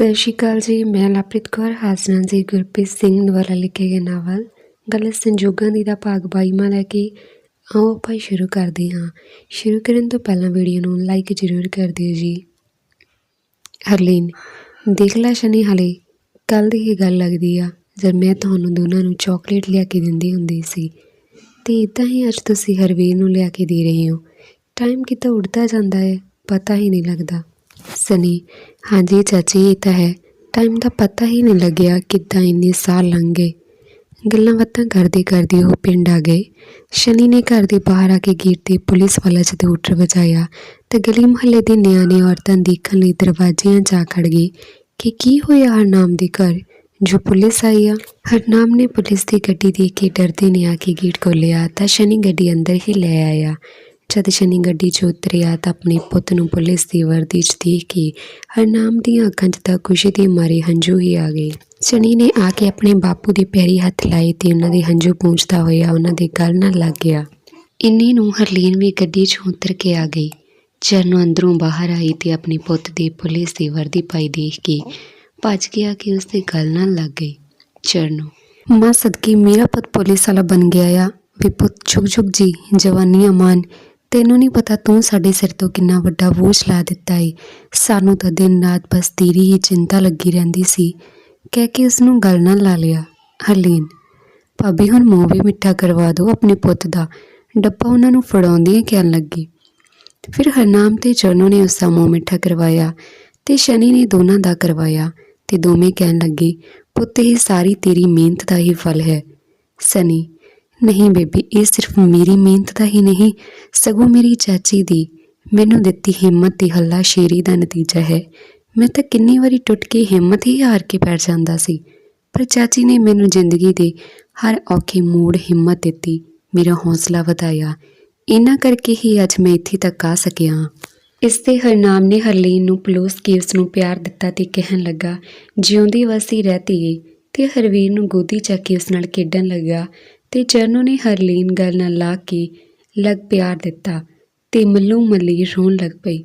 ਸਤਿ ਸ਼੍ਰੀ ਅਕਾਲ ਜੀ, ਮੈਂ ਲਵਪ੍ਰੀਤ ਕੌਰ ਹਾਸਨਾ ਜੀ ਗੁਰਪ੍ਰੀਤ ਸਿੰਘ ਦੁਆਰਾ ਲਿਖੇ ਗਏ ਨਾਵਲ, ਗਲਤ ਸੰਜੋਗਾਂ ਦੀ ਦਾ ਭਾਗ 22ਵਾਂ ਲੈ ਕੇ ਆਓ ਆਪਾਂ ਸ਼ੁਰੂ ਕਰਦੇ ਹਾਂ। ਸ਼ੁਰੂ ਕਰਨ ਤੋਂ ਪਹਿਲਾਂ ਵੀਡੀਓ ਨੂੰ ਲਾਈਕ ਜ਼ਰੂਰ ਕਰ ਦਿਓ ਜੀ। ਹਰਲੀਨ, ਦੇਖ ਲੈ ਸ਼ਨੀ ਹਲੇ ਕੱਲ ਦੀ ਹੀ ਗੱਲ ਲੱਗਦੀ ਆ, ਜਦ ਮੈਂ ਤੁਹਾਨੂੰ ਦੋਨਾਂ ਨੂੰ ਚਾਕਲੇਟ ਲਿਆ ਕੇ ਦਿੰਦੀ ਹੁੰਦੀ ਸੀ। ਤੇ ਇਦਾਂ ਹੀ ਅੱਜ ਤੁਸੀਂ ਹਰਵੀਰ ਨੂੰ ਲਿਆ ਕੇ ਦੇ ਰਹੇ ਹੋ। ਟਾਈਮ ਕਿੱਦਾਂ ਉੱਡਦਾ ਜਾਂਦਾ ਹੈ, ਪਤਾ ਹੀ ਨਹੀਂ ਲੱਗਦਾ। ਸਨੀ, ਹਾਂਜੀ ਚਾਚੀ, ਇਹ ਤਾਂ ਹੈ। ਟਾਈਮ ਦਾ ਪਤਾ ਹੀ ਨਹੀਂ ਲੱਗਿਆ ਕਿੱਦਾਂ ਇੰਨੇ ਸਾਲ ਲੰਘ ਗਏ। ਗੱਲਾਂ ਬਾਤਾਂ ਕਰਦੇ ਕਰਦੇ ਉਹ ਪਿੰਡ ਆ ਗਏ। ਸ਼ਨੀ ਨੇ ਘਰ ਦੇ ਬਾਹਰ ਆ ਕੇ ਗੇਟ ਤੇ ਪੁਲਿਸ ਵਾਲਾ ਜਦੂਟਰ ਵਜਾਇਆ ਤੇ ਗਲੀ ਮੁਹੱਲੇ ਦੇ ਨਿਆਣੇ ਔਰਤਾਂ ਦੇਖਣ ਲਈ ਦਰਵਾਜ਼ਿਆਂ ਜਾ ਖੜ ਗਏ ਕਿ ਕੀ ਹੋਇਆ ਹਰਨਾਮ ਦੇ ਘਰ? ਜੋ ਪੁਲਿਸ ਆਈ ਆ। ਹਰਨਾਮ ਨੇ ਪੁਲਿਸ ਦੀ ਗੱਡੀ ਦੇਖ ਕੇ ਡਰਦੇ ਨੇ ਆ ਕੇ ਗੇਟ ਖੋਲ੍ਹਿਆ ਤਾਂ ਸ਼ਨੀ ਗੱਡੀ ਅੰਦਰ ਹੀ ਲੈ ਆਇਆ। ਜਦ ਸ਼ਨੀ ਗੱਡੀ 'ਚ ਉਤਰਿਆ ਤਾਂ ਆਪਣੇ ਪੁੱਤ ਨੂੰ ਪੁਲਿਸ ਦੀ ਵਰਦੀ 'ਚ ਦੇਖ ਕੇ ਹਰਨਾਮ ਦੀਆਂ ਅੱਖਾਂ 'ਚ ਤਾਂ ਖੁਸ਼ੀ ਦੇ ਮਾਰੇ ਹੰਝੂ ਹੀ ਆ ਗਏ। ਸ਼ਨੀ ਨੇ ਆ ਕੇ ਆਪਣੇ ਬਾਪੂ ਦੇ ਪੈਰੀ ਹੱਥ ਲਾਏ ਤੇ ਉਹਨਾਂ ਦੇ ਹੰਝੂ ਪੂੰਝਦਾ ਹੋਇਆ ਉਹਨਾਂ ਦੇ ਗਲ ਨਾਲ ਲੱਗ ਗਿਆ। ਇੰਨੇ ਨੂੰ ਹਰਲੀਨ ਵੀ ਗੱਡੀ 'ਚ ਉਤਰ ਕੇ ਆ ਗਈ। ਚਰਨੋਂ ਅੰਦਰੋਂ ਬਾਹਰ ਆਈ ਤੇ ਆਪਣੇ ਪੁੱਤ ਦੀ ਪੁਲਿਸ ਦੀ ਵਰਦੀ ਪਾਈ ਦੇਖ ਕੇ ਭੱਜ ਗਿਆ ਕਿ ਉਸ ਦੇ ਗਲ ਨਾਲ ਲੱਗ ਗਈ। ਚਰਨੋਂ ਮਾਂ ਸਦਕੀ ਮੇਰਾ ਪੁੱਤ ਪੁਲਿਸ ਵਾਲਾ ਬਣ ਗਿਆ ਆ। ਵੀ ਪੁੱਤ ਝੁਕ ਝੁਕ ਜੀ ਜਵਾਨੀਆਂ ਮਾਨ ਤੈਨੂੰ ਨਹੀਂ ਪਤਾ ਤੂੰ ਸਾਡੇ ਸਿਰ ਤੋਂ ਕਿੰਨਾ ਵੱਡਾ ਬੋਝ ਲਾ ਦਿੱਤਾ ਏ। ਸਾਨੂੰ ਤਾਂ ਦਿਨ ਰਾਤ ਬਸ ਤੇਰੀ ਹੀ ਚਿੰਤਾ ਲੱਗੀ ਰਹਿੰਦੀ ਸੀ। ਕਹਿ ਕੇ ਉਸ ਨੂੰ ਗਲ ਨਾਲ ਲਾ ਲਿਆ। ਹਰਲੀਨ, ਭਾਬੀ ਹੁਣ ਮੂੰਹ ਵੀ ਮਿੱਠਾ ਕਰਵਾ ਦਿਓ ਆਪਣੇ ਪੁੱਤ ਦਾ। ਡੱਬਾ ਉਹਨਾਂ ਨੂੰ ਫੜਾਉਂਦੀ ਕਹਿਣ ਲੱਗੀ। ਫਿਰ ਹਰਨਾਮ ਤੇ ਚਰਨੋ ਨੇ ਉਸ ਦਾ ਮੂੰਹ ਮਿੱਠਾ ਕਰਵਾਇਆ ਤੇ ਸ਼ਨੀ ਨੇ ਦੋਨਾਂ ਦਾ ਕਰਵਾਇਆ ਤੇ ਦੋਵੇਂ ਕਹਿਣ ਲੱਗੇ, ਪੁੱਤ, ਇਹ ਸਾਰੀ ਤੇਰੀ ਮਿਹਨਤ ਦਾ ਹੀ ਫਲ ਹੈ ਸਨੀ ਨਹੀਂ ਬੇਬੀ, ਇਹ ਸਿਰਫ ਮੇਰੀ ਮਿਹਨਤ ਦਾ ਹੀ ਨਹੀਂ, ਸਗੋਂ ਮੇਰੀ ਚਾਚੀ ਦੀ। ਮੈਨੂੰ ਦਿੱਤੀ ਹਿੰਮਤ ਤੇ ਹੱਲਾ ਸ਼ੇਰੀ ਦਾ ਨਤੀਜਾ ਹੈ। ਮੈਂ ਤਾਂ ਕਿੰਨੀ ਵਾਰੀ ਟੁੱਟ ਕੇ ਹਿੰਮਤ ਹੀ ਹਾਰ ਕੇ ਬੈਠ ਜਾਂਦਾ ਸੀ, ਪਰ ਚਾਚੀ ਨੇ ਮੈਨੂੰ ਜ਼ਿੰਦਗੀ ਦੇ ਹਰ ਔਖੇ ਮੋੜ ਹਿੰਮਤ ਦਿੱਤੀ, ਮੇਰਾ ਹੌਸਲਾ ਵਧਾਇਆ। ਇਹਨਾਂ ਕਰਕੇ ਹੀ ਅੱਜ ਮੈਂ ਇੱਥੇ ਤੱਕ ਆ ਸਕਿਆ ਇਸ ਤੇ ਹਰਨਾਮ ਨੇ ਹਰਲੀਨ ਨੂੰ ਪਲੋਸ ਕੇ ਉਸ ਨੂੰ ਪਿਆਰ ਦਿੱਤਾ ਤੇ ਕਹਿਣ ਲੱਗਾ, ਜਿਉਂਦੀ ਵਸੀ ਰਹਤੀ ਏ, ਤੇ ਹਰਵੀਰ ਨੂੰ ਗੋਦੀ ਚੱਕ ਕੇ ਉਸ ਨਾਲ ਖੇਡਣ ਲੱਗਾ। ਤੇ ਚਰਨੋ ਨੇ ਹਰਲੀਨ ਗੱਲ ਨਾਲ ਲਾ ਕੇ ਲਗ ਪਿਆਰ ਦਿੱਤਾ ਤੇ ਮੱਲੂ ਮੱਲੀ ਰੋਣ ਲੱਗ ਪਈ।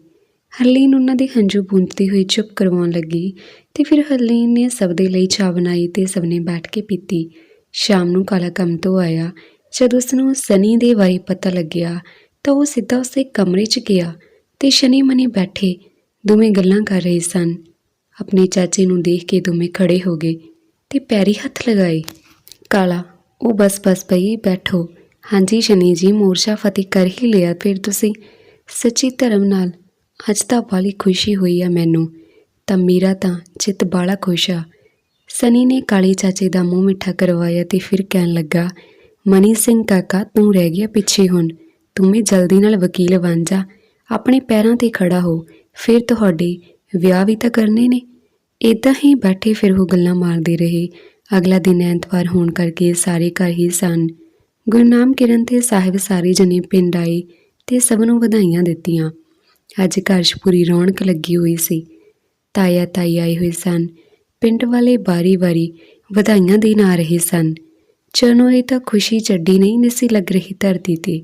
ਹਰਲੀਨ ਉਹਨਾਂ ਦੇ ਹੰਝੂ ਪੂੰਝਦੀ ਹੋਈ ਚੁੱਪ ਕਰਵਾਉਣ ਲੱਗੀ ਤੇ ਫਿਰ ਹਰਲੀਨ ਨੇ ਸਭ ਦੇ ਲਈ ਚਾਹ ਬਣਾਈ ਤੇ ਸਭ ਨੇ ਬੈਠ ਕੇ ਪੀਤੀ। ਸ਼ਾਮ ਨੂੰ ਕਾਲਾ ਕੰਮ ਤੋਂ ਆਇਆ। ਜਦ ਉਸ ਨੂੰ ਸਨੀ ਦੇ ਬਾਰੇ ਪਤਾ ਲੱਗਿਆ ਤਾਂ ਉਹ ਸਿੱਧਾ ਉਸੇ ਕਮਰੇ 'ਚ ਗਿਆ ਤੇ ਸ਼ਨੀ ਮਨੀ ਬੈਠੇ ਦੋਵੇਂ ਗੱਲਾਂ ਕਰ ਰਹੇ ਸਨ। ਆਪਣੇ ਚਾਚੇ ਨੂੰ ਦੇਖ ਕੇ ਦੋਵੇਂ ਖੜੇ ਹੋ ਗਏ ਤੇ ਪੈਰੀ ਹੱਥ ਲਗਾਏ। ਕਾਲਾ ਉਹ ਬਸ ਬਸ ਪਈ ਬੈਠੋ। ਹਾਂਜੀ ਸ਼ਨੀ ਜੀ, ਮੋਰਚਾ ਫਤਿਹ ਕਰ ਹੀ ਲਿਆ ਫਿਰ ਤੁਸੀਂ। ਸੱਚੀ ਧਰਮ ਨਾਲ ਅੱਜ ਤਾਂ ਬਾਲੀ ਖੁਸ਼ੀ ਹੋਈ ਆ ਮੈਨੂੰ। ਤਾਂ ਮੇਰਾ ਤਾਂ ਚਿੱਤ ਬਾਲਾ ਖੁਸ਼ ਆ। ਸਨੀ ਨੇ ਕਾਲੀ ਚਾਚੇ ਦਾ ਮੂੰਹ ਮਿੱਠਾ ਕਰਵਾਇਆ ਤੇ ਫਿਰ ਕਹਿਣ ਲੱਗਾ, ਮਨੀ ਸਿੰਘ ਕਾਕਾ, ਤੂੰ ਰਹਿ ਗਿਆ ਪਿੱਛੇ ਹੁਣ। ਤੂੰ ਵੀ ਜਲਦੀ ਨਾਲ ਵਕੀਲ ਬਣ ਜਾ। ਆਪਣੇ ਪੈਰਾਂ ਤੇ ਖੜਾ ਹੋ। ਫਿਰ ਤੁਹਾਡੇ ਵਿਆਹ ਵੀ ਤਾਂ ਕਰਨੇ ਨੇ। ਇਦਾਂ ਹੀ ਬੈਠੇ ਫਿਰ ਉਹ ਗੱਲਾਂ ਮਾਰਦੇ ਰਹੇ। ਅਗਲਾ ਦਿਨ ਐਤਵਾਰ ਹੋਣ ਕਰਕੇ ਸਾਰੇ ਘਰ ਹੀ ਸਨ। ਗੁਰਨਾਮ ਕਿਰਨ ਤੇ ਸਾਹਿਬ ਸਾਰੇ ਜਣੇ ਪਿੰਡ ਆਏ ਤੇ ਸਭ ਨੂੰ ਵਧਾਈਆਂ ਦਿੱਤੀਆਂ। ਅੱਜ ਘਰ 'ਚ ਪੂਰੀ ਰੌਣਕ ਲੱਗੀ ਹੋਈ ਸੀ। ਤਾਇਆ ਤਾਈ ਆਏ ਹੋਏ ਸਨ। ਪਿੰਡ ਵਾਲੇ ਬਾਰੀ-ਬਾਰੀ ਵਧਾਈਆਂ ਦੇਣ ਆ ਰਹੇ ਸਨ। ਚਰਨੋਂ ਇਹ ਤਾਂ ਖੁਸ਼ੀ ਚੱਡੀ ਨਹੀਂ ਨਿਸੀ ਲੱਗ ਰਹੀ ਧਰਤੀ ਤੇ।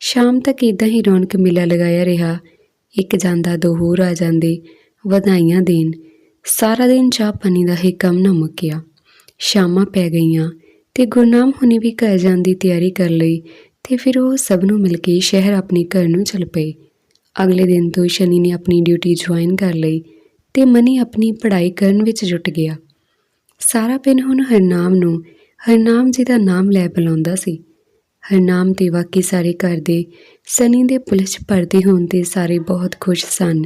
ਸ਼ਾਮ ਤੱਕ ਇਦਾਂ ਹੀ ਰੌਣਕ ਮੇਲਾ ਲਗਾਇਆ ਰਿਹਾ। ਇੱਕ ਜਾਂਦਾ, ਦੋ ਹੋਰ ਆ ਜਾਂਦੇ, ਵਧਾਈਆਂ ਦੇਣ। ਸਾਰਾ ਦਿਨ ਚਾਹ ਪਾਣੀ ਦਾ ਹੀ ਕੰਮ ਨਾ ਮੁੱਕਿਆ। ਸ਼ਾਮਾਂ ਪੈ ਗਈਆਂ ਤੇ ਗੁਰਨਾਮ ਹੁਣੀ ਵੀ ਘਰ ਜਾਣ ਦੀ ਤਿਆਰੀ ਕਰ ਲਈ ਤੇ ਫਿਰ ਉਹ ਸਭ ਨੂੰ ਮਿਲ ਕੇ ਸ਼ਹਿਰ ਆਪਣੇ ਘਰ ਨੂੰ ਚੱਲ ਪਏ। ਅਗਲੇ ਦਿਨ ਤੋਂ ਸ਼ਨੀ ਨੇ ਆਪਣੀ ਡਿਊਟੀ ਜੁਆਇਨ ਕਰ ਲਈ ਤੇ ਮਨੀ ਆਪਣੀ ਪੜ੍ਹਾਈ ਕਰਨ ਵਿੱਚ ਜੁਟ ਗਿਆ। ਸਾਰਾ ਪਿੰਨ ਹੁਣ ਹਰਨਾਮ ਨੂੰ ਹਰਨਾਮ ਜੀ ਦਾ ਨਾਮ ਲੈ ਬੁਲਾਉਂਦਾ ਸੀ। ਹਰਨਾਮ ਤੇ ਬਾਕੀ ਸਾਰੇ ਘਰ ਦੇ ਸਨੀ ਦੇ ਪੁਲਿਸ 'ਚ ਭਰਤੀ ਹੋਣ ਤੇ ਸਾਰੇ ਬਹੁਤ ਖੁਸ਼ ਸਨ।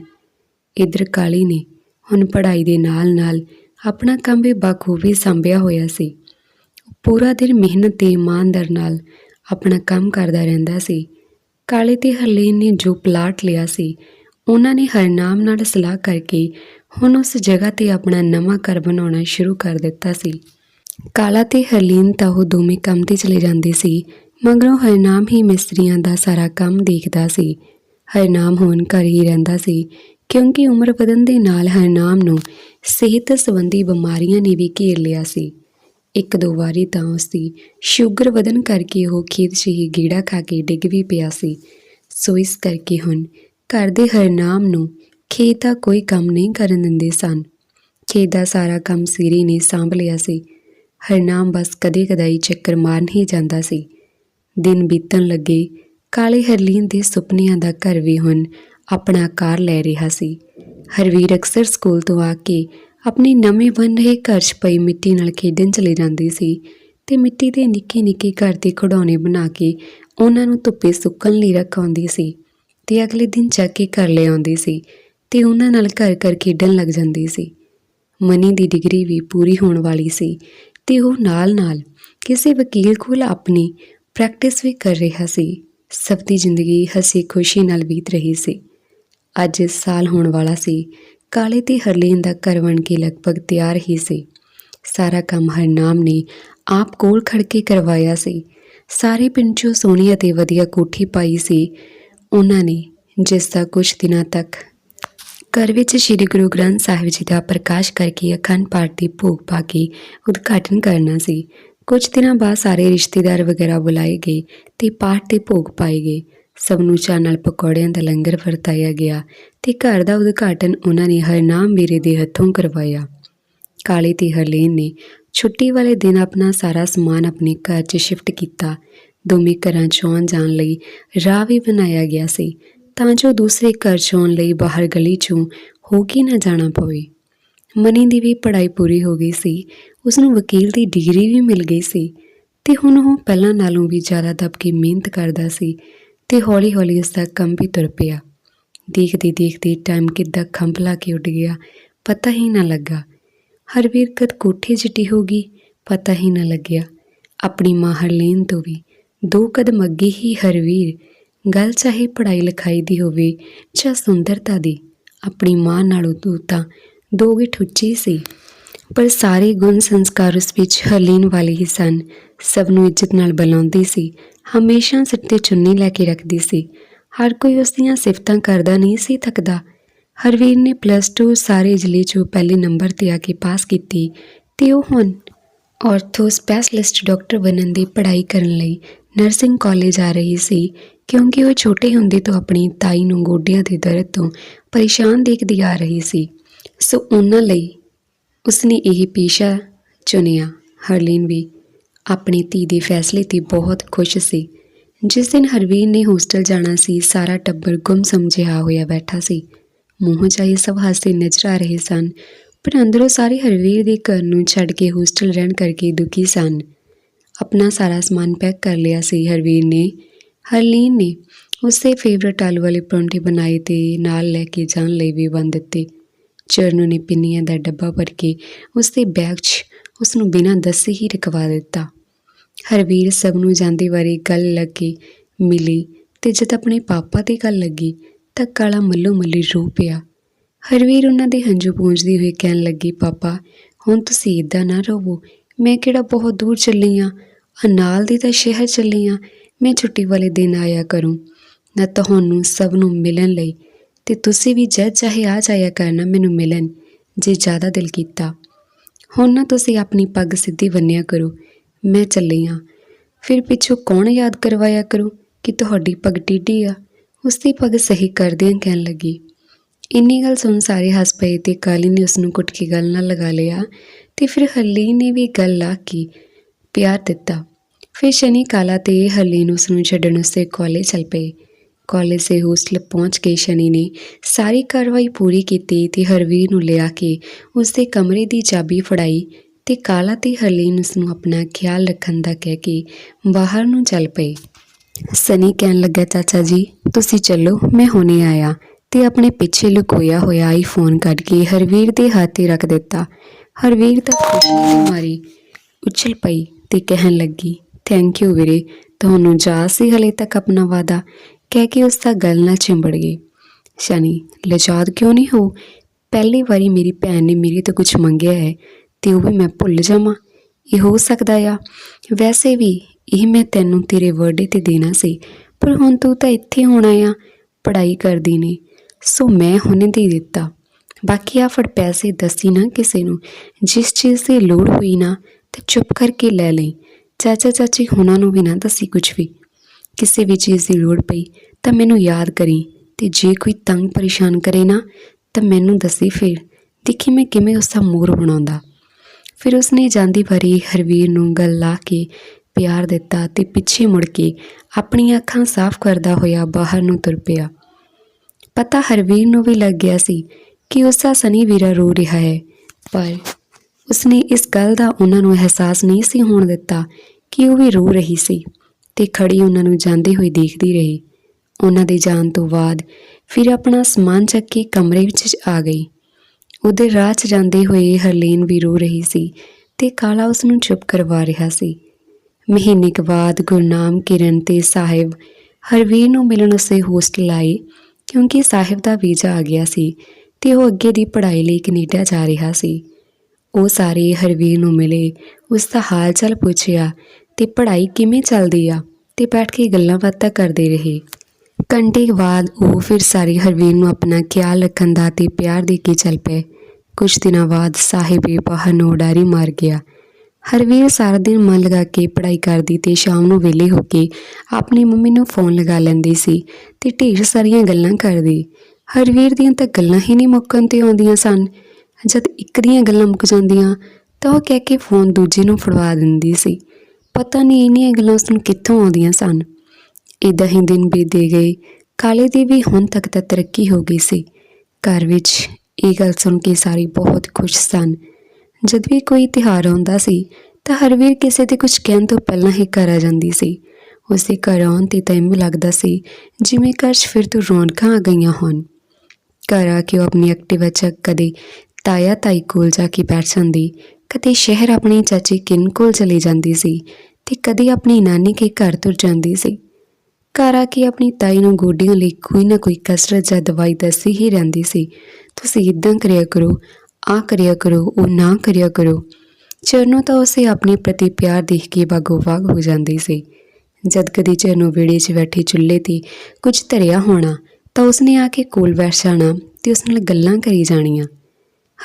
ਇਧਰ ਕਾਲੀ ਨੇ ਹੁਣ ਪੜ੍ਹਾਈ ਦੇ ਨਾਲ-ਨਾਲ ਆਪਣਾ ਕੰਮ ਵੀ ਬਾਖੂਬੀ ਸੰਭਿਆ ਹੋਇਆ ਸੀ। ਪੂਰਾ ਦਿਨ ਮਿਹਨਤ ਤੇ ਇਮਾਨਦਾਰ ਨਾਲ ਆਪਣਾ ਕੰਮ ਕਰਦਾ ਰਹਿੰਦਾ ਸੀ। ਕਾਲੇ ਤੇ ਹਰਲੀਨ ਨੇ ਜੋ ਪਲਾਟ ਲਿਆ ਸੀ, ਉਹਨਾਂ ਨੇ ਹਰਨਾਮ ਨਾਲ ਸਲਾਹ ਕਰਕੇ ਹੁਣ ਉਸ ਜਗ੍ਹਾ ਤੇ ਆਪਣਾ ਨਵਾਂ ਘਰ ਬਣਾਉਣਾ ਸ਼ੁਰੂ ਕਰ ਦਿੱਤਾ ਸੀ। ਕਾਲਾ ਤੇ ਹਰਲੀਨ ਤਾਂ ਉਹ ਦੋਵੇਂ ਕੰਮ ਤੇ ਚਲੇ ਜਾਂਦੇ ਸੀ, ਮਗਰੋਂ ਹਰਨਾਮ ਹੀ ਮਿਸਤਰੀਆਂ ਦਾ ਸਾਰਾ ਕੰਮ ਦੇਖਦਾ ਸੀ। ਹਰਨਾਮ ਹੁਣ ਘਰ ਹੀ ਰਹਿੰਦਾ ਸੀ, ਕਿਉਂਕਿ ਉਮਰ ਵਧਣ ਦੇ ਨਾਲ ਹਰਨਾਮ ਨੂੰ ਸਿਹਤ ਸੰਬੰਧੀ ਬਿਮਾਰੀਆਂ ਨੇ ਵੀ ਘੇਰ ਲਿਆ ਸੀ। ਇੱਕ ਦੋ ਵਾਰੀ ਤਾਂ ਉਸ ਦੀ ਸ਼ੂਗਰ ਵਧਣ ਕਰਕੇ ਉਹ ਖੇਤ 'ਚ ਹੀ ਗੀੜਾ ਖਾ ਕੇ ਡਿੱਗ ਵੀ ਪਿਆ ਸੀ। ਸੋ ਇਸ ਕਰਕੇ ਹੁਣ ਘਰ ਦੇ ਹਰਨਾਮ ਨੂੰ ਖੇਤ ਦਾ ਕੋਈ ਕੰਮ ਨਹੀਂ ਕਰਨ ਦਿੰਦੇ ਸਨ। ਖੇਤ ਦਾ ਸਾਰਾ ਕੰਮ ਸੀਰੀ ਨੇ ਸਾਂਭ ਲਿਆ ਸੀ। ਹਰਨਾਮ ਬਸ ਕਦੇ ਕਦਾਈ ਚੱਕਰ ਮਾਰਨ ਹੀ ਜਾਂਦਾ ਸੀ। ਦਿਨ ਬੀਤਣ ਲੱਗੇ, ਕਾਲੇ ਹਰਲੀਨ ਦੇ ਸੁਪਨਿਆਂ ਦਾ ਘਰ ਵੀ ਹੁਣ ਆਪਣਾ ਆਕਾਰ ਲੈ ਰਿਹਾ ਸੀ। ਹਰਵੀਰ ਅਕਸਰ ਸਕੂਲ ਤੋਂ ਆ ਕੇ ਆਪਣੀ ਨਵੇਂ ਬਣ ਰਹੇ ਘਰ 'ਚ ਪਈ ਮਿੱਟੀ ਨਾਲ ਖੇਡਣ ਚਲੇ ਜਾਂਦੀ ਸੀ ਤੇ ਮਿੱਟੀ ਦੇ ਨਿੱਕੇ ਨਿੱਕੇ ਘਰ ਦੇ ਖਿਡੌਣੇ ਬਣਾ ਕੇ ਉਹਨਾਂ ਨੂੰ ਧੁੱਪੇ ਸੁੱਕਣ ਲਈ ਰਖਾਉਂਦੀ ਸੀ ਤੇ ਅਗਲੇ ਦਿਨ ਚੱਕ ਕੇ ਘਰ ਲੈ ਆਉਂਦੀ ਸੀ ਤੇ ਉਹਨਾਂ ਨਾਲ ਘਰ ਘਰ ਖੇਡਣ ਲੱਗ ਜਾਂਦੀ ਸੀ। ਮਨੀ ਦੀ ਡਿਗਰੀ ਵੀ ਪੂਰੀ ਹੋਣ ਵਾਲੀ ਸੀ ਤੇ ਉਹ ਨਾਲ-ਨਾਲ ਕਿਸੇ ਵਕੀਲ ਕੋਲ ਆਪਣੀ ਪ੍ਰੈਕਟਿਸ ਵੀ ਕਰ ਰਿਹਾ ਸੀ। ਸਭ ਦੀ ਜ਼ਿੰਦਗੀ ਹਸੀ ਖੁਸ਼ੀ ਨਾਲ ਬੀਤ ਰਹੀ ਸੀ। ਅੱਜ ਇਸ ਸਾਲ ਹੋਣ ਵਾਲਾ ਸੀ। ਕਾਲੇ ਤੇ ਹਰਲੀਨ ਦਾ ਘਰ ਬਣ ਕੇ ਲਗਭਗ ਤਿਆਰ ਹੀ ਸੀ। ਸਾਰਾ ਕੰਮ ਹਰਨਾਮ ਨੇ ਆਪ ਕੋਲ ਖੜ ਕੇ ਕਰਵਾਇਆ ਸੀ। ਸਾਰੇ ਪਿੰਡ 'ਚੋਂ ਸੋਹਣੀ ਅਤੇ ਵਧੀਆ ਕੋਠੀ ਪਾਈ ਸੀ। ਉਹਨਾਂ ਨੇ ਜਿਸ ਦਾ ਕੁਝ ਦਿਨਾਂ ਤੱਕ ਘਰ ਵਿੱਚ ਸ੍ਰੀ ਗੁਰੂ ਗ੍ਰੰਥ ਸਾਹਿਬ ਜੀ ਦਾ ਪ੍ਰਕਾਸ਼ ਕਰਕੇ ਅਖੰਡ ਪਾਠ ਦੀ ਭੋਗ ਪਾ ਕੇ ਉਦਘਾਟਨ ਕਰਨਾ ਸੀ। ਕੁਝ ਦਿਨਾਂ ਬਾਅਦ ਸਾਰੇ ਰਿਸ਼ਤੇਦਾਰ ਵਗੈਰਾ ਬੁਲਾਏ ਗਏ ਤੇ ਪਾਠ ਦੇ ਭੋਗ ਪਾਏ ਗਏ। ਸਭ ਨੂੰ ਚਾਹ ਨਾਲ ਪਕੌੜਿਆਂ ਦਾ ਲੰਗਰ ਵਰਤਾਇਆ ਗਿਆ ਤੇ ਘਰ ਦਾ ਉਦਘਾਟਨ ਉਹਨਾਂ ਨੇ ਹਰਨਾਮ ਵੀਰੇ ਦੇ ਹੱਥੋਂ ਕਰਵਾਇਆ। ਕਾਲੀ ਤੇ ਹਰਲੀਨ ਨੇ ਛੁੱਟੀ ਵਾਲੇ ਦਿਨ ਆਪਣਾ ਸਾਰਾ ਸਮਾਨ ਆਪਣੇ ਘਰ 'ਚ ਸ਼ਿਫਟ ਕੀਤਾ। ਦੋਵੇਂ ਘਰਾਂ 'ਚ ਆਉਣ ਜਾਣ ਲਈ ਰਾਹ ਵੀ ਬਣਾਇਆ ਗਿਆ ਸੀ ਤਾਂ ਜੋ ਦੂਸਰੇ ਘਰ 'ਚ ਆਉਣ ਲਈ ਬਾਹਰ ਗਲੀ 'ਚੋਂ ਹੋ ਕੇ ਨਾ ਜਾਣਾ ਪਵੇ। ਮਨੀ ਦੀ ਵੀ ਪੜ੍ਹਾਈ ਪੂਰੀ ਹੋ ਗਈ ਸੀ ਉਸ ਨੂੰ ਵਕੀਲ ਦੀ ਡਿਗਰੀ ਵੀ ਮਿਲ ਗਈ ਸੀ ਤੇ ਹੁਣ ਉਹ ਪਹਿਲਾਂ ਨਾਲੋਂ ਵੀ ਜ਼ਿਆਦਾ ਦਬ ਕੇ ਮਿਹਨਤ ਕਰਦਾ ਸੀ। ਤੇ ਹੌਲੀ-ਹੌਲੀ ਉਸ ਦਾ ਕੰਮ ਵੀ ਤੁਰ ਪਿਆ। ਦੇਖਦੇ ਦੇਖਦੇ ਟਾਈਮ ਕਿੱਦਾਂ ਖੰਭਲਾ ਕੇ ਉੱਡ ਗਿਆ। ਪਤਾ ਹੀ ਨਾ ਲੱਗਾ। ਹਰਵੀਰ ਕਦ ਕੋਠੇ ਜਿੱਟੀ ਹੋ ਗਈ ਪਤਾ ਹੀ ਨਾ ਲੱਗਿਆ। ਆਪਣੀ ਮਾਂ ਹਰਲੀਨ ਤੋਂ ਵੀ ਦੋ ਕਦਮ ਅੱਗੇ ਹੀ ਹਰਵੀਰ ਗੱਲ ਚਾਹੇ ਪੜ੍ਹਾਈ ਲਿਖਾਈ ਦੀ ਹੋਵੇ ਜਾਂ ਸੁੰਦਰਤਾ ਦੀ, ਆਪਣੀ ਮਾਂ ਨਾਲੋਂ ਤੂੰ ਤਾਂ ਦੋ ਗਿੱਠ ਉੱਚੀ ਸੀ। ਪਰ ਸਾਰੇ ਗੁਣ ਸੰਸਕਾਰ ਉਸ ਵਿੱਚ ਹਰਲੀਨ ਵਾਲੇ ਹੀ ਸਨ। ਸਭ ਨੂੰ ਇੱਜ਼ਤ ਨਾਲ ਬੁਲਾਉਂਦੀ ਸੀ। ਹਮੇਸ਼ਾ ਸਿਰ ਤੇ ਚੁੰਨੀ ਲੈ ਕੇ ਰੱਖਦੀ ਸੀ। ਹਰ ਕੋਈ ਉਸ ਦੀਆਂ ਸਿਫਤਾਂ ਕਰਦਾ ਨਹੀਂ ਸੀ ਥੱਕਦਾ। ਹਰਵੀਰ ਨੇ ਪਲੱਸ 2 ਸਾਰੇ ਜ਼ਿਲ੍ਹੇ 'ਚੋਂ ਪਹਿਲੇ ਨੰਬਰ ਤੇ ਆ ਕੇ ਪਾਸ ਕੀਤੀ ਤੇ ਉਹ ਹੁਣ ਆਰਥੋ ਸਪੈਸ਼ਲਿਸਟ ਡਾਕਟਰ ਬਣਨ ਦੀ ਪੜ੍ਹਾਈ ਕਰਨ ਲਈ ਨਰਸਿੰਗ ਕਾਲਜ ਆ ਰਹੀ ਸੀ ਕਿਉਂਕਿ ਉਹ ਛੋਟੇ ਹੁੰਦੇ ਤੋਂ ਆਪਣੀ ਤਾਈ ਨੂੰ ਗੋਡਿਆਂ ਦੇ ਦਰਦ ਤੋਂ ਪਰੇਸ਼ਾਨ ਦੇਖਦੀ ਆ ਰਹੀ ਸੀ। ਸੋ ਉਹਨਾਂ ਲਈ ਉਸਨੇ ਇਹ ਪੇਸ਼ਾ ਚੁਣਿਆ। ਹਰਲੀਨ ਵੀ ਆਪਣੀ ਧੀ ਦੇ ਫੈਸਲੇ ਤੇ ਬਹੁਤ ਖੁਸ਼ ਸੀ। ਜਿਸ ਦਿਨ ਹਰਵੀਰ ਨੇ ਹੋਸਟਲ ਜਾਣਾ ਸੀ, ਸਾਰਾ ਟੱਬਰ ਗੁੰਮ ਸਮਝਿਆ ਹੋਇਆ ਬੈਠਾ ਸੀ। ਮੂੰਹ ਚਾਹੇ ਸਭ ਹਾਸੇ ਨਜ਼ਰ ਆ ਰਹੇ ਸਨ, ਪਰ ਅੰਦਰੋਂ ਸਾਰੇ ਹਰਵੀਰ ਦੇ ਘਰ ਨੂੰ ਛੱਡ ਕੇ ਹੋਸਟਲ ਰਹਿਣ ਕਰਕੇ ਦੁਖੀ ਸਨ। ਆਪਣਾ ਸਾਰਾ ਸਮਾਨ ਪੈਕ ਕਰ ਲਿਆ ਸੀ ਹਰਵੀਰ ਨੇ। ਹਰਲੀਨ ਨੇ ਉਸਦੇ ਫੇਵਰਟ ਆਲੂ ਵਾਲੇ ਪਰੌਂਠੇ ਬਣਾਏ ਤੇ ਨਾਲ ਲੈ ਕੇ ਜਾਣ ਲਈ ਵੀ ਬੰਦ ਦਿੱਤੇ। ਚਰਨੂ ਨੇ ਪਿੰਨੀਆਂ ਦਾ ਡੱਬਾ ਭਰ ਕੇ ਉਸਦੇ ਬੈਗ 'ਚ ਉਸ ਨੂੰ ਬਿਨਾਂ ਦੱਸੇ ਹੀ ਰਖਵਾ ਦਿੱਤਾ। ਹਰਵੀਰ ਸਭ ਨੂੰ ਜਾਂਦੇ ਵਾਰੀ ਗੱਲ ਲੱਗੀ ਮਿਲੀ ਤੇ ਜਦ ਆਪਣੇ ਪਾਪਾ ਦੀ ਗੱਲ ਲੱਗੀ ਤਾਂ ਕਾਲਾ ਮੱਲੋ ਮੱਲੀ ਰੋ ਪਿਆ। ਹਰਵੀਰ ਉਹਨਾਂ ਦੇ ਹੰਝੂ ਪੂੰਝਦੀ ਹੋਈ ਕਹਿਣ ਲੱਗੀ, ਪਾਪਾ, ਹੁਣ ਤੁਸੀਂ ਇਦਾਂ ਨਾ ਰਹੋ। ਮੈਂ ਕਿਹੜਾ ਬਹੁਤ ਦੂਰ ਚੱਲੀ ਆ। ਅਨਾਲ ਦੀ ਤਾਂ ਸ਼ਹਿਰ ਚੱਲੀ ਆ। ਮੈਂ ਛੁੱਟੀ ਵਾਲੇ ਦਿਨ ਆਇਆ ਕਰੂੰ। ਨਾ ਤੁਹਾਨੂੰ ਸਭ ਨੂੰ ਮਿਲਣ ਲਈ ਤੇ ਤੁਸੀਂ ਵੀ ਜਦ ਚਾਹੇ ਆ ਜਾਇਆ ਕਰਨਾ, ਮੈਨੂੰ ਮਿਲਣ, ਜੇ ਜ਼ਿਆਦਾ ਦਿਲ ਕੀਤਾ। ਹੁਣ ਨਾ ਤੁਸੀਂ ਆਪਣੀ ਪੱਗ ਸਿੱਧੀ ਬੰਨਿਆ ਕਰੋ, ਮੈਂ ਚੱਲੀ ਆ। ਫਿਰ ਪਿੱਛੋਂ ਕੌਣ ਯਾਦ ਕਰਵਾਇਆ ਕਰੂ ਕਿ ਤੁਹਾਡੀ ਪੱਗ ਟੀਡੀ ਆ? ਉਸ ਦੀ ਪੱਗ ਸਹੀ ਕਰਦਿਆਂ ਕਹਿਣ ਲੱਗੀ। ਇੰਨੀ ਗੱਲ ਸੁਣ ਸਾਰੇ ਹੱਸ ਪਏ ਤੇ ਕਾਲੀ ਨੇ ਉਸ ਨੂੰ ਕੁੱਟ ਕੇ ਗੱਲ ਨਾਲ ਲਗਾ ਲਿਆ ਤੇ ਫਿਰ ਹਰਲੀਨ ਨੇ ਵੀ ਗੱਲ ਲਾ ਕੇ ਪਿਆਰ ਦਿੱਤਾ। ਫਿਰ ਸ਼ਨੀ ਕਾਲਾ ਤੇ ਹਰਲੀਨ ਉਸ ਨੂੰ ਛੱਡਣ ਉਸੇ ਕਾਲਜ ਚੱਲ ਪਏ। ਕਾਲਜ ਦੇ ਹੋਸਟਲ ਪਹੁੰਚ ਕੇ ਸ਼ਨੀ ਨੇ। ਸਾਰੀ ਕਾਰਵਾਈ ਪੂਰੀ ਕੀਤੀ ਤੇ ਹਰਵੀਰ ਨੂੰ ਲਿਆ ਕੇ ਉਸ ਦੇ ਕਮਰੇ ਦੀ ਚਾਬੀ ਫੜਾਈ ਤੇ ਕਾਲਾ ਤੇ ਹਰਲੀਨ ਉਸ ਨੂੰ ਆਪਣਾ ਖਿਆਲ ਰੱਖਣ ਦਾ ਕਹਿ ਕੇ ਬਾਹਰ ਨੂੰ ਚੱਲ ਪਏ। ਸਨੀ ਕਹਿਣ ਲੱਗਾ, ਚਾਚਾ ਜੀ, ਤੁਸੀਂ ਚੱਲੋ, ਮੈਂ ਹੁਣੇ ਆਇਆ ਤੇ ਆਪਣੇ ਪਿੱਛੇ ਲੁਕੋਇਆ ਹੋਇਆ ਆਈਫੋਨ ਕੱਢ ਕੇ ਹਰਵੀਰ ਦੇ ਹੱਥ ਰੱਖ ਦਿੱਤਾ। ਹਰਵੀਰ ਤਾਂ ਖੁਸ਼ੀ ਦੀ ਮਾਰੀ ਉੱਛਲ ਪਈ ਤੇ ਕਹਿਣ ਲੱਗੀ ਥੈਂਕ ਯੂ ਵੀਰੇ, ਤੁਹਾਨੂੰ ਜਾ ਸੀ ਹਲੇ ਤੱਕ ਆਪਣਾ ਵਾਦਾ ਕਹਿ ਕੇ ਉਸ ਦਾ ਗਲ ਨਾਲ ਚਿੰਬੜ ਗਈ। ਸ਼ਨੀ, ਲਜਾਦ ਕਿਉਂ ਨਹੀਂ ਹੋ? ਪਹਿਲੀ ਵਾਰੀ ਮੇਰੀ ਭੈਣ ਨੇ ਮੇਰੇ ਤੋਂ ਕੁਝ ਮੰਗਿਆ ਹੈ, ਤੇ ਉਹ ਵੀ ਮੈਂ ਭੁੱਲ ਜਾਵਾਂ। ਇਹ ਹੋ ਸਕਦਾ ਆ। ਵੈਸੇ ਵੀ ਇਹ ਮੈਂ ਤੈਨੂੰ ਤੇਰੇ ਬਰਥਡੇ ਤੇ ਦੇਣਾ ਸੀ, ਪਰ ਹੁਣ ਤੂੰ ਤਾਂ ਇੱਥੇ ਹੋਣਾ ਆ ਪੜ੍ਹਾਈ ਕਰਦੀ ਨੇ। ਸੋ ਮੈਂ ਹੁਣੇ ਦੇ ਦਿੱਤਾ। ਬਾਕੀ ਆ ਫੜ ਪੈਸੇ ਦੱਸੀ ਨਾ ਕਿਸੇ ਨੂੰ। ਜਿਸ ਚੀਜ਼ ਦੀ ਲੋੜ ਹੋਈ ਨਾ, ਤੇ ਚੁੱਪ ਕਰਕੇ ਲੈ ਲਈ। ਚਾਚਾ ਚਾਚੀ ਹੁਣਾਂ ਨੂੰ ਵੀ ਨਾ ਦੱਸੀ ਕੁਝ ਵੀ। ਕਿਸੇ ਵੀ ਚੀਜ਼ ਦੀ ਲੋੜ ਪਈ, ਤਾਂ ਮੈਨੂੰ ਯਾਦ ਕਰੀ ਤੇ ਜੇ ਕੋਈ ਤੰਗ ਪਰੇਸ਼ਾਨ ਕਰੇ ਨਾ, ਤਾਂ ਮੈਨੂੰ ਦੱਸੀ ਫਿਰ, ਦੇਖੀ ਮੈਂ ਕਿਵੇਂ ਉਸ ਦਾ ਮੂਰ ਬਣਾਉਂਦਾ। ਫਿਰ ਉਸਨੇ ਜਾਂਦੀ ਵਾਰੀ ਹਰਵੀਰ ਨੂੰ ਗੱਲ ਲਾ ਕੇ ਪਿਆਰ ਦਿੱਤਾ ਤੇ ਪਿੱਛੇ ਮੁੜ ਕੇ ਆਪਣੀਆਂ ਅੱਖਾਂ ਸਾਫ਼ ਕਰਦਾ ਹੋਇਆ ਬਾਹਰ ਨੂੰ ਤੁਰ ਪਿਆ। ਪਤਾ ਹਰਵੀਰ ਨੂੰ ਵੀ ਲੱਗ ਗਿਆ ਸੀ ਕਿ ਉਸ ਦਾ ਸਨੀ ਵੀਰਾ ਰੋ ਰਿਹਾ ਹੈ, ਪਰ ਉਸਨੇ ਇਸ ਗੱਲ ਦਾ ਉਹਨਾਂ ਨੂੰ ਅਹਿਸਾਸ ਨਹੀਂ ਸੀ ਹੋਣ ਦਿੱਤਾ ਕਿ ਉਹ ਵੀ ਰੋ ਰਹੀ ਸੀ। ਤੇ ਖੜੀ ਉਹਨਾਂ ਨੂੰ ਜਾਂਦੇ ਹੋਏ ਦੇਖਦੀ ਰਹੀ। ਉਹਨਾਂ ਦੇ ਜਾਣ ਤੋਂ ਬਾਅਦ ਫਿਰ ਆਪਣਾ ਸਮਾਨ ਚੱਕ ਕੇ ਕਮਰੇ ਵਿੱਚ ਆ ਗਈ। ਉਹਦੇ ਰਾਹ 'ਚ ਜਾਂਦੇ ਹੋਏ ਹਰਲੀਨ ਵੀ ਰੋ ਰਹੀ ਸੀ ਤੇ ਕਾਲਾ ਉਸ ਨੂੰ ਚੁੱਪ ਕਰਵਾ ਰਿਹਾ ਸੀ। ਮਹੀਨੇ ਕੁ ਬਾਅਦ ਗੁਰਨਾਮ, ਕਿਰਨ ਤੇ ਸਾਹਿਬ ਹਰਵੀਰ ਨੂੰ ਮਿਲਣ ਉਸੇ ਹੋਸਟਲ ਆਏ ਕਿਉਂਕਿ ਸਾਹਿਬ ਦਾ ਵੀਜ਼ਾ ਆ ਗਿਆ ਸੀ ਤੇ ਉਹ ਅੱਗੇ ਦੀ ਪੜ੍ਹਾਈ ਲਈ ਕੈਨੇਡਾ ਜਾ ਰਿਹਾ ਸੀ। ਉਹ ਸਾਰੇ ਹਰਵੀਰ ਨੂੰ ਮਿਲੇ ਉਸ ਦਾ ਹਾਲ ਚਾਲ ਪੁੱਛਿਆ ਤੇ ਪੜ੍ਹਾਈ ਕਿਵੇਂ ਚੱਲਦੀ ਆ? ਤੇ ਬੈਠ ਕੇ ਗੱਲਾਂ ਬਾਤਾਂ ਕਰਦੇ ਰਹੇ। ਘੰਟੇ ਬਾਅਦ ਉਹ ਫਿਰ ਸਾਰੇ ਹਰਵੀਰ ਨੂੰ ਆਪਣਾ ਖਿਆਲ ਰੱਖਣ ਦਾ ਤੇ ਪਿਆਰ ਦੇ ਕੇ ਚੱਲ ਪਏ। ਕੁਝ ਦਿਨਾਂ ਬਾਅਦ ਸਾਹਿਬ ਵੀ ਬਾਹਰ ਨੂੰ ਉਡਾਰੀ ਮਾਰ ਗਿਆ। ਹਰਵੀਰ ਸਾਰਾ ਦਿਨ ਮਨ ਲਗਾ ਕੇ ਪੜ੍ਹਾਈ ਕਰਦੀ ਤੇ ਸ਼ਾਮ ਨੂੰ ਵਿਹਲੇ ਹੋ ਕੇ ਆਪਣੀ ਮੰਮੀ ਨੂੰ ਫੋਨ ਲਗਾ ਲੈਂਦੀ ਸੀ ਤੇ ਢੇਰ ਸਾਰੀਆਂ ਗੱਲਾਂ ਕਰਦੀ। ਹਰਵੀਰ ਦੀਆਂ ਤਾਂ ਗੱਲਾਂ ਹੀ ਨਹੀਂ ਮੁੱਕਣ ਤੇ ਆਉਂਦੀਆਂ ਸਨ। ਜਦ ਇੱਕ ਦੀਆਂ ਗੱਲਾਂ ਮੁੱਕ ਜਾਂਦੀਆਂ ਤਾਂ ਉਹ ਕਹਿ ਕੇ ਫੋਨ ਦੂਜੇ ਨੂੰ ਫੜਵਾ ਦਿੰਦੀ ਸੀ। ਪਤਾ ਨਹੀਂ ਇੰਨੀਆਂ ਗੱਲਾਂ ਉਸ ਕਿੱਥੋਂ ਆਉਂਦੀਆਂ ਸਨ। ਇਦਾਂ ਹੀ ਦਿਨ ਬੀਤਦੇ ਗਏ। ਕਾਲੇ ਦੀ ਵੀ ਹੁਣ ਤੱਕ ਤਾਂ ਤਰੱਕੀ ਹੋ ਗਈ ਸੀ। ਘਰ ਵਿੱਚ ਇਹ ਗੱਲ ਸੁਣ ਕੇ ਸਾਰੇ ਬਹੁਤ ਖੁਸ਼ ਸਨ। ਜਦ ਵੀ ਕੋਈ ਤਿਉਹਾਰ ਆਉਂਦਾ ਸੀ, ਤਾਂ ਹਰਵੀਰ ਕਿਸੇ ਦੇ ਕੁਝ ਕਹਿਣ ਤੋਂ ਪਹਿਲਾਂ ਹੀ ਘਰ ਆ ਜਾਂਦੀ ਸੀ। ਉਸੇ ਘਰ ਆਉਣ ਤੇ ਤਾਂ ਇਵੇਂ ਲੱਗਦਾ ਸੀ, ਜਿਵੇਂ ਘਰ 'ਚ ਫਿਰ ਤੋਂ ਰੌਣਕਾਂ ਆ ਗਈਆਂ ਹੋਣ। ਘਰ ਆ ਕੇ ਉਹ ਆਪਣੀ ਐਕਟਿਵਾ ਚੱਕ ਕਦੇ ਤਾਇਆ ਤਾਈ ਕੋਲ ਜਾ ਕੇ ਬੈਠ ਜਾਂਦੀ ਕਦੇ ਸ਼ਹਿਰ ਆਪਣੀ ਚਾਚੀ ਕਿਨ ਕੋਲ ਚਲੀ ਜਾਂਦੀ ਸੀ ਤੇ ਕਦੇ ਆਪਣੀ ਨਾਨੀ ਕੇ ਘਰ ਤੁਰ ਜਾਂਦੀ ਸੀ। ਘਰ ਆ ਕੇ ਆਪਣੀ ਤਾਈ ਨੂੰ ਗੋਡਿਆਂ ਲਈ ਕੋਈ ਨਾ ਕੋਈ ਕਸਰਤ ਜਾਂ ਦਵਾਈ ਦੱਸੀ ਹੀ ਰਹਿੰਦੀ ਸੀ। ਤੁਸੀਂ ਇਦਾਂ ਕਰਿਆ ਕਰੋ ਆ ਕਰਿਆ ਕਰੋ, ਉਹ ਨਾ ਕਰਿਆ ਕਰੋ। ਚਰਨੋਂ ਤਾਂ ਉਸੇ ਆਪਣੇ ਪ੍ਰਤੀ ਪਿਆਰ ਦੇਖ ਕੇ ਬਾਗੋ ਬਾਗ ਹੋ ਜਾਂਦੀ ਸੀ। ਜਦ ਕਦੀ ਚਰਨੋਂ ਵਿਹੜੇ 'ਚ ਬੈਠੀ ਚੁੱਲ੍ਹੇ ਤੇ ਕੁਝ ਧਰਿਆ ਹੋਣਾ ਤਾਂ ਉਸਨੇ ਆ ਕੇ ਕੋਲ ਬੈਠ ਜਾਣਾ ਤੇ ਉਸ ਨਾਲ ਗੱਲਾਂ ਕਰੀ ਜਾਣੀਆਂ।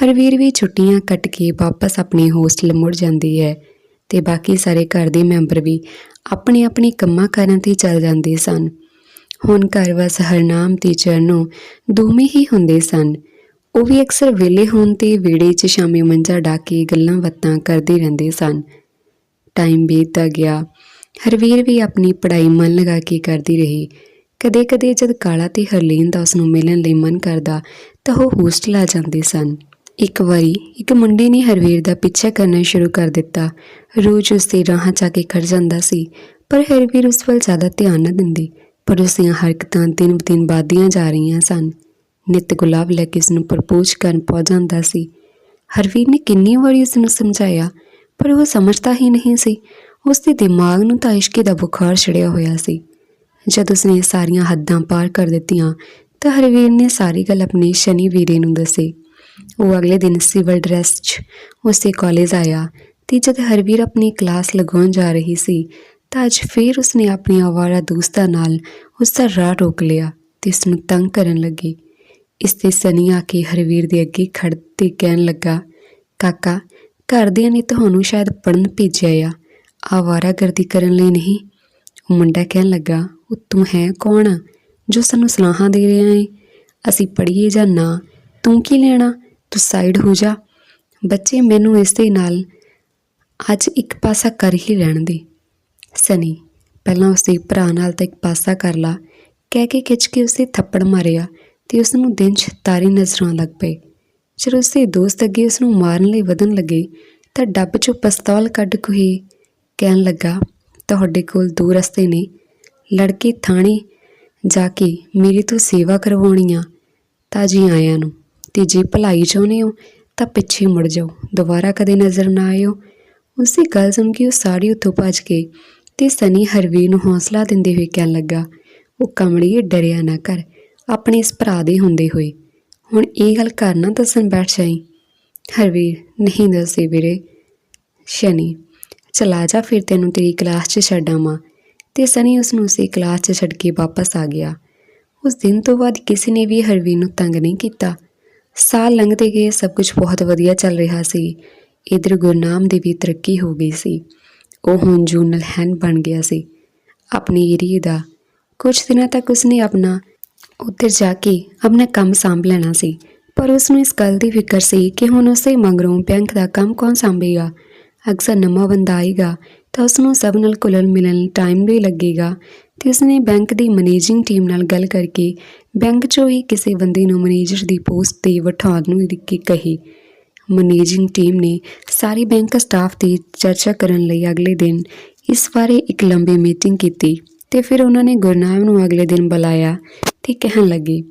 ਹਰਵੀਰ ਵੀ ਛੁੱਟੀਆਂ ਕੱਟ ਕੇ ਵਾਪਸ ਆਪਣੇ ਹੋਸਟਲ ਮੁੜ ਜਾਂਦੀ ਹੈ ਤੇ ਬਾਕੀ ਸਾਰੇ ਘਰ ਦੇ ਮੈਂਬਰ ਵੀ ਆਪਣੇ ਆਪਣੇ ਕੰਮਾਂ ਕਾਰਾਂ ਤੇ ਚੱਲ ਜਾਂਦੇ ਸਨ। ਹੁਣ ਘਰ ਵਸ ਹਰਨਾਮ ਤੇ ਚਰਨੋਂ ਦੋਵੇਂ ਹੀ ਹੁੰਦੇ ਸਨ। ਉਹ ਵੀ ਅਕਸਰ ਵਿਹਲੇ ਹੋਣ ਤੇ ਵਿਹੜੇ 'ਚ ਸ਼ਾਮੀ ਮੰਜਾ ਢਾ ਕੇ ਗੱਲਾਂ ਬਾਤਾਂ ਕਰਦੇ ਰਹਿੰਦੇ ਸਨ। ਟਾਈਮ ਬੀਤਦਾ ਗਿਆ। ਹਰਵੀਰ ਵੀ ਆਪਣੀ ਪੜ੍ਹਾਈ ਮਨ ਲਗਾ ਕੇ ਕਰਦੀ ਰਹੀ। ਕਦੇ-ਕਦੇ ਜਦ ਕਾਲਾ ਤੇ ਹਰਲੀਨ ਦਾ ਉਸ ਨੂੰ ਮਿਲਣ ਲਈ ਮਨ ਕਰਦਾ ਤਾਂ ਉਹ ਹੋਸਟਲ ਆ ਜਾਂਦੇ ਸਨ। ਇੱਕ ਵਾਰੀ ਇੱਕ ਮੁੰਡੇ ਨੇ ਹਰਵੀਰ ਦਾ ਪਿੱਛਾ ਕਰਨਾ ਸ਼ੁਰੂ ਕਰ ਦਿੱਤਾ। ਰੋਜ਼ ਉਸ ਦੇ ਰਾਹਾਂ 'ਚ ਕੇ ਖੜ ਜਾਂਦਾ ਸੀ, ਪਰ ਹਰਵੀਰ ਉਸ ਵੱਲ ਜ਼ਿਆਦਾ ਧਿਆਨ ਨਾ ਦਿੰਦੀ, ਪਰ ਉਸ ਦੀਆਂ ਹਰਕਤਾਂ ਦਿਨ ਬ ਦਿਨ ਵੱਧਦੀਆਂ ਜਾ ਰਹੀਆਂ ਸਨ। ਨਿੱਤ ਗੁਲਾਬ ਲੈ ਕੇ ਉਸ ਨੂੰ ਪ੍ਰਪੋਜ਼ ਕਰਨ ਪਹੁੰਚ ਜਾਂਦਾ ਸੀ। ਹਰਵੀਰ ਨੇ ਕਿੰਨੀ ਵਾਰੀ ਉਸ ਨੂੰ ਸਮਝਾਇਆ, ਪਰ ਉਹ ਸਮਝਦਾ ਹੀ ਨਹੀਂ ਸੀ। ਉਸ ਦੇ ਦਿਮਾਗ ਨੂੰ ਤਾਂ ਇਸ਼ਕੇ ਦਾ ਬੁਖਾਰ ਚੜਿਆ ਹੋਇਆ ਸੀ। ਜਦ ਉਸਨੇ ਸਾਰੀਆਂ ਹੱਦਾਂ ਪਾਰ ਕਰ ਦਿੱਤੀਆਂ, ਤਾਂ ਹਰਵੀਰ ਨੇ ਸਾਰੀ ਗੱਲ ਆਪਣੇ ਸ਼ਨੀ ਵੀਰੇ ਨੂੰ ਦੱਸੀ। ਉਹ ਅਗਲੇ ਦਿਨ ਸਿਵਲ ਡਰੈਸ 'ਚ ਉਸੇ ਕਾਲਜ ਆਇਆ ਤੇ ਜਦ ਹਰਵੀਰ ਆਪਣੀ ਕਲਾਸ ਲਗਾਉਣ ਜਾ ਰਹੀ ਸੀ ਤਾਂ ਅੱਜ ਫੇਰ ਉਸਨੇ ਆਪਣੀ ਆਵਾਰਾ ਦੋਸਤਾਂ ਨਾਲ ਉਸ ਦਾ ਰਾਹ ਰੋਕ ਲਿਆ ਤੇ ਉਸ ਨੂੰ ਤੰਗ ਕਰਨ ਲੱਗੀ। ਇਸ ਤੇ ਸਨੀ ਆ ਕੇ ਹਰਵੀਰ ਦੇ ਅੱਗੇ ਖੜ ਤੇ ਕਹਿਣ ਲੱਗਾ, ਕਾਕਾ, ਘਰਦਿਆਂ ਨੇ ਤੁਹਾਨੂੰ ਸ਼ਾਇਦ ਪੜਨ ਭੇਜਿਆ ਆ ਆਵਾਰਾਗਰਦੀ ਕਰਨ ਲਈ ਨਹੀਂ? ਉਹ ਮੁੰਡਾ ਕਹਿਣ ਲੱਗਾ, ਉਹ ਤੂੰ ਹੈ ਕੌਣ ਜੋ ਸਾਨੂੰ ਸਲਾਹਾਂ ਦੇ ਰਿਹਾ ਹੈ ਅਸੀਂ ਪੜ੍ਹੀਏ ਜਾਂ ਨਾ? ਤੂੰ ਕੀ ਲੈਣਾ? ਤੂੰ ਸਾਈਡ ਹੋ ਜਾ। ਬੱਚੇ ਮੈਨੂੰ ਇਸ ਦੇ ਨਾਲ ਅੱਜ ਇੱਕ ਪਾਸਾ ਕਰ ਹੀ ਲੈਣ ਦੇ ਸਨੀ, ਪਹਿਲਾਂ ਉਸੇ ਭਰਾ ਨਾਲ ਤਾਂ ਇੱਕ ਪਾਸਾ ਕਰ ਲਾ। ਕਹਿ ਕੇ ਖਿੱਚ ਕੇ ਉਸੇ ਥੱਪੜ ਮਾਰਿਆ ਤੇ ਉਸ ਨੂੰ ਦਿਨ 'ਚ ਤਾਰੇ ਨਜ਼ਰਾਂ ਲੱਗ ਪਏ। ਜਦੋਂ ਉਸਦੇ ਦੋਸਤ ਅੱਗੇ ਉਸ ਨੂੰ ਮਾਰਨ ਲਈ ਵਧਣ ਲੱਗੇ ਤਾਂ ਡੱਬ 'ਚੋਂ ਪਿਸਤੌਲ ਕੱਢ ਕੇ ਕਹਿਣ ਲੱਗਾ, ਤੁਹਾਡੇ ਕੋਲ ਦੋ ਰਸਤੇ ਨੇ। ਲੜਕੇ ਥਾਣੇ ਜਾ ਕੇ ਮੇਰੇ ਤੋਂ ਸੇਵਾ ਕਰਵਾਉਣੀ ਆ, ਤਾਂ ਜੀ ਆਇਆਂ ਨੂੰ। ਤੇ ਜੇ ਭਲਾਈ ਚਾਹੁੰਦੇ ਹੋ, ਤਾਂ ਪਿੱਛੇ ਮੁੜ ਜਾਓ, ਦੁਬਾਰਾ ਕਦੇ ਨਜ਼ਰ ਨਾ ਆਇਓ। ਉਸੇ ਗੱਲ ਸੁਣ ਕੇ ਉਹ ਸਾੜੀ ਉੱਥੋਂ ਭੱਜ ਗਈ ਤੇ ਸਨੀ ਹਰਵੀਰ ਨੂੰ ਹੌਸਲਾ ਦਿੰਦੇ ਹੋਏ ਕਹਿਣ ਲੱਗਾ, ਉਹ ਕਮਲੀਏ, ਡਰਿਆ ਨਾ ਕਰ, ਆਪਣੇ ਇਸ ਭਰਾ ਦੇ ਹੁੰਦੇ ਹੋਏ। ਹੁਣ ਇਹ ਗੱਲ ਘਰ ਨਾ ਦੱਸਣ ਬੈਠ ਜਾਈ। ਹਰਵੀਰ, ਨਹੀਂ ਦੱਸੇ ਵੀਰੇ। ਸ਼ਨੀ, ਚਲਾ ਜਾ ਫਿਰ ਤੈਨੂੰ ਤੇਰੀ ਕਲਾਸ 'ਚ ਛੱਡਾਵਾਂ। ਤੇ ਸਨੀ ਉਸ ਨੂੰ ਉਸੇ ਕਲਾਸ 'ਚ ਛੱਡ ਕੇ ਵਾਪਸ ਆ ਗਿਆ। ਉਸ ਦਿਨ ਤੋਂ ਬਾਅਦ ਕਿਸੇ ਨੇ ਵੀ ਹਰਵੀਰ ਨੂੰ ਤੰਗ ਨਹੀਂ ਕੀਤਾ। ਸਾਲ ਲੰਘਦੇ ਗਏ, ਸਭ ਕੁਝ ਬਹੁਤ ਵਧੀਆ ਚੱਲ ਰਿਹਾ ਸੀ। ਇਧਰ ਗੁਰਨਾਮ ਦੀ ਵੀ ਤਰੱਕੀ ਹੋ ਗਈ ਸੀ। ਉਹ ਹੁਣ ਜੂਨਲ ਹੈਂਡ ਬਣ ਗਿਆ ਸੀ। ਆਪਣੇ ਏਰੀਏ ਦਾ ਕੁਝ ਦਿਨਾਂ ਤੱਕ ਉਸਨੇ ਆਪਣਾ ਉੱਧਰ ਜਾ ਕੇ ਆਪਣਾ ਕੰਮ ਸੰਭ ਲੈਣਾ ਸੀ। ਪਰ ਉਸ ਨੂੰ ਇਸ ਗੱਲ ਦੀ ਫਿਕਰ ਸੀ ਕਿ ਹੁਣ ਉਸੇ ਮਗਰੋਂ ਬੈਂਕ ਦਾ ਕੰਮ ਕੌਣ ਸੰਭੇਗਾ। ਅਕਸਰ ਨਵਾਂ ਬੰਦਾ ਆਏਗਾ ਤਾਂ ਉਸ ਨੂੰ ਸਭ ਨਾਲ ਘੁਲਣ ਮਿਲਣ ਟਾਈਮ ਵੀ ਲੱਗੇਗਾ। ਤੇ ਉਸਨੇ ਬੈਂਕ ਦੀ ਮੈਨੇਜਿੰਗ ਟੀਮ ਨਾਲ ਗੱਲ ਕਰਕੇ ਬੈਂਕ 'ਚੋਂ ਹੀ ਕਿਸੇ ਬੰਦੇ ਨੂੰ ਮੈਨੇਜਰ ਦੀ ਪੋਸਟ ਤੇ ਬਿਠਾਉਣ ਨੂੰ ਦੀ ਕਹੀ। ਮੈਨੇਜਿੰਗ ਟੀਮ ਨੇ ਸਾਰੇ ਬੈਂਕ ਸਟਾਫ ਦੀ ਚਰਚਾ ਕਰਨ ਲਈ ਅਗਲੇ ਦਿਨ ਇਸ ਬਾਰੇ ਇੱਕ ਲੰਬੀ ਮੀਟਿੰਗ ਕੀਤੀ ਤੇ ਫਿਰ ਉਹਨਾਂ ਨੇ ਗੁਰਨਾਮ ਨੂੰ ਅਗਲੇ ਦਿਨ ਬੁਲਾਇਆ ਤੇ ਕਹਿਣ ਲੱਗੇ,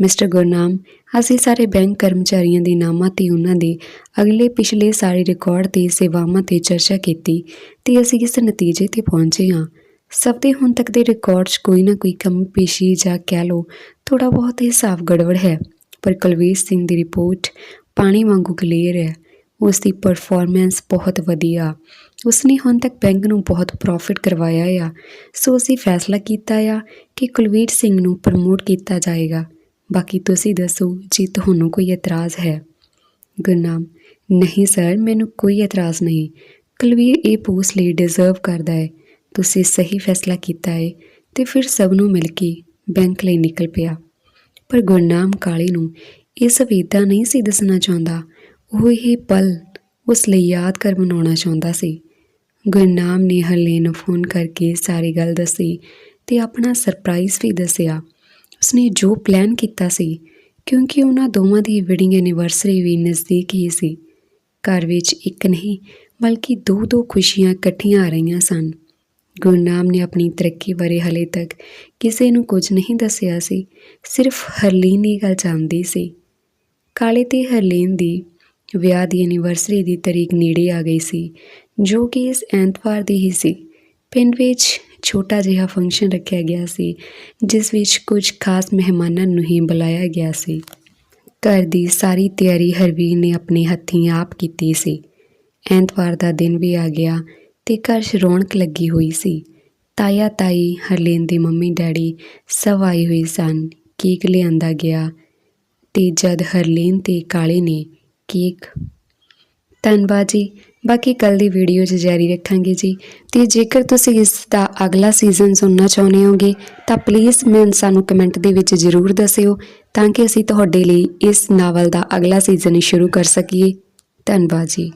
ਮਿਸਟਰ ਗੁਰਨਾਮ, ਅਸੀਂ ਸਾਰੇ ਬੈਂਕ ਕਰਮਚਾਰੀਆਂ ਦੇ ਨਾਮਾਂ ਤੇ ਉਹਨਾਂ ਦੇ ਅਗਲੇ ਪਿਛਲੇ ਸਾਰੇ ਰਿਕਾਰਡ ਤੇ ਸੇਵਾਵਾਂ ਤੇ ਚਰਚਾ ਕੀਤੀ ਤੇ ਅਸੀਂ ਇਸ ਨਤੀਜੇ ਤੇ ਪਹੁੰਚੇ ਹਾਂ। ਸਭ ਦੇ ਹੁਣ ਤੱਕ ਦੇ ਰਿਕਾਰਡ 'ਚ ਕੋਈ ਨਾ ਕੋਈ ਕਮੀ, ਪੇਸ਼ੀ ਜਾਂ ਕਹਿ ਲਓ ਥੋੜਾ ਬਹੁਤ ਹਿਸਾਬ ਗੜਬੜ ਹੈ। ਪਰ ਕੁਲਵੀਰ ਸਿੰਘ ਦੀ ਰਿਪੋਰਟ ਪਾਣੀ ਵਾਂਗੂ ਕਲੀਅਰ ਹੈ। ਉਸ ਦੀ ਪਰਫਾਰਮੈਂਸ ਬਹੁਤ ਵਧੀਆ। ਉਸਨੇ ਹੁਣ ਤੱਕ ਬੈਂਕ ਨੂੰ ਬਹੁਤ ਪ੍ਰੋਫਿਟ ਕਰਵਾਇਆ ਆ। ਸੋ ਅਸੀਂ ਫੈਸਲਾ ਕੀਤਾ ਆ ਕਿ ਕੁਲਵੀਰ ਸਿੰਘ ਨੂੰ ਪ੍ਰਮੋਟ ਕੀਤਾ ਜਾਏਗਾ। ਬਾਕੀ ਤੁਸੀਂ ਦੱਸੋ, ਜੇ ਤੁਹਾਨੂੰ ਕੋਈ ਇਤਰਾਜ਼ ਹੈ। ਗੁਰਨਾਮ ਨਹੀਂ ਸਰ ਮੈਨੂੰ ਕੋਈ ਇਤਰਾਜ਼ ਨਹੀਂ। ਕੁਲਵੀਰ ਇਹ ਪੋਸਟ ਲਈ ਡਿਜ਼ਰਵ ਕਰਦਾ ਹੈ। ਤੁਸੀਂ ਸਹੀ ਫੈਸਲਾ ਕੀਤਾ ਹੈ ਤੇ ਫਿਰ ਸਭ ਨੂੰ ਮਿਲ ਕੇ ਬੈਂਕ ਲਈ ਨਿਕਲ ਪਿਆ। ਪਰ ਗੁਰਨਾਮ ਕਾਲੇ ਨੂੰ ਇਹ ਸਵੇਦਾ ਨਹੀਂ ਸੀ ਦੱਸਣਾ ਚਾਹੁੰਦਾ। ਉਹ ਇਹ ਪਲ ਉਸ ਲਈ ਯਾਦਗਾਰ ਬਣਾਉਣਾ ਚਾਹੁੰਦਾ ਸੀ। ਗੁਰਨਾਮ ਨੇ ਹਰਲੀਨ ਨੂੰ ਫੋਨ ਕਰਕੇ ਸਾਰੀ ਗੱਲ ਦੱਸੀ ਤੇ ਆਪਣਾ ਸਰਪ੍ਰਾਈਜ਼ ਵੀ ਦੱਸਿਆ। ਉਸਨੇ ਜੋ ਪਲਾਨ ਕੀਤਾ ਸੀ, ਕਿਉਂਕਿ ਉਹਨਾਂ ਦੋਵਾਂ ਦੀ ਵੈਡਿੰਗ ਐਨੀਵਰਸਰੀ ਵੀ ਨਜ਼ਦੀਕ ਹੀ ਸੀ। ਘਰ ਵਿੱਚ ਇੱਕ ਨਹੀਂ, ਬਲਕਿ ਦੋ ਦੋ ਖੁਸ਼ੀਆਂ ਇਕੱਠੀਆਂ ਆ ਰਹੀਆਂ ਸਨ। ਗੁਰਨਾਮ ਨੇ ਆਪਣੀ ਤਰੱਕੀ ਬਾਰੇ ਹਲੇ ਤੱਕ ਕਿਸੇ ਨੂੰ ਕੁਝ ਨਹੀਂ ਦੱਸਿਆ ਸੀ, ਸਿਰਫ ਹਰਲੀਨ ਦੀ ਗੱਲ ਜਾਣਦੀ ਸੀ। ਕਾਲੇ ਤੇ ਹਰਲੀਨ ਦੀ ਵਿਆਹ ਦੀ ਐਨੀਵਰਸਰੀ ਦੀ ਤਰੀਕ ਨੇੜੇ ਆ ਗਈ ਸੀ, ਜੋ ਕਿ ਇਸ ਐਤਵਾਰ ਦੀ ਹੀ ਸੀ। ਪਿੰਡ ਵਿੱਚ ਛੋਟਾ ਜਿਹਾ ਫੰਕਸ਼ਨ ਰੱਖਿਆ ਗਿਆ ਸੀ, ਜਿਸ ਵਿੱਚ ਕੁਝ ਖਾਸ ਮਹਿਮਾਨਾਂ ਨੂੰ ਹੀ ਬੁਲਾਇਆ ਗਿਆ ਸੀ। ਘਰ ਦੀ ਸਾਰੀ ਤਿਆਰੀ ਹਰਵੀਰ ਨੇ ਆਪਣੇ ਹੱਥੀਂ ਆਪ ਕੀਤੀ ਸੀ। ਐਤਵਾਰ ਦਾ ਦਿਨ ਵੀ ਆ ਗਿਆ ਤੇ ਘਰ 'ਚ ਰੌਣਕ ਲੱਗੀ ਹੋਈ ਸੀ। ਤਾਇਆ ਤਾਈ ਹਰਲੀਨ ਦੇ ਮੰਮੀ ਡੈਡੀ ਸਭ ਆਏ ਹੋਏ ਸਨ, ਕੇਕ ਲਿਆਂਦਾ ਗਿਆ ਤੇ ਜਦ ਹਰਲੀਨ ਤੇ ਕਾਲੇ ਨੇ ਕੇਕ ਧੰਨਵਾਦ ਜੀ, ਬਾਕੀ ਕੱਲ ਦੀ ਵੀਡੀਓ 'ਚ ਜਾਰੀ ਰੱਖਾਂਗੇ ਜੀ। ਤੇ ਜੇਕਰ ਤੁਸੀਂ ਇਸ ਦਾ ਅਗਲਾ ਸੀਜ਼ਨ ਸੁਣਨਾ ਚਾਹੁੰਦੇ ਹੋਗੇ, ਤਾਂ ਪਲੀਜ਼ ਮੈਨੂੰ ਸਾਨੂੰ ਕਮੈਂਟ ਦੇ ਵਿੱਚ ਜ਼ਰੂਰ ਦੱਸਿਓ, ਤਾਂ ਕਿ ਅਸੀਂ ਤੁਹਾਡੇ ਲਈ ਇਸ ਨਾਵਲ ਦਾ ਅਗਲਾ ਸੀਜ਼ਨ ਸ਼ੁਰੂ ਕਰ ਸਕੀਏ। ਧੰਨਵਾਦ ਜੀ।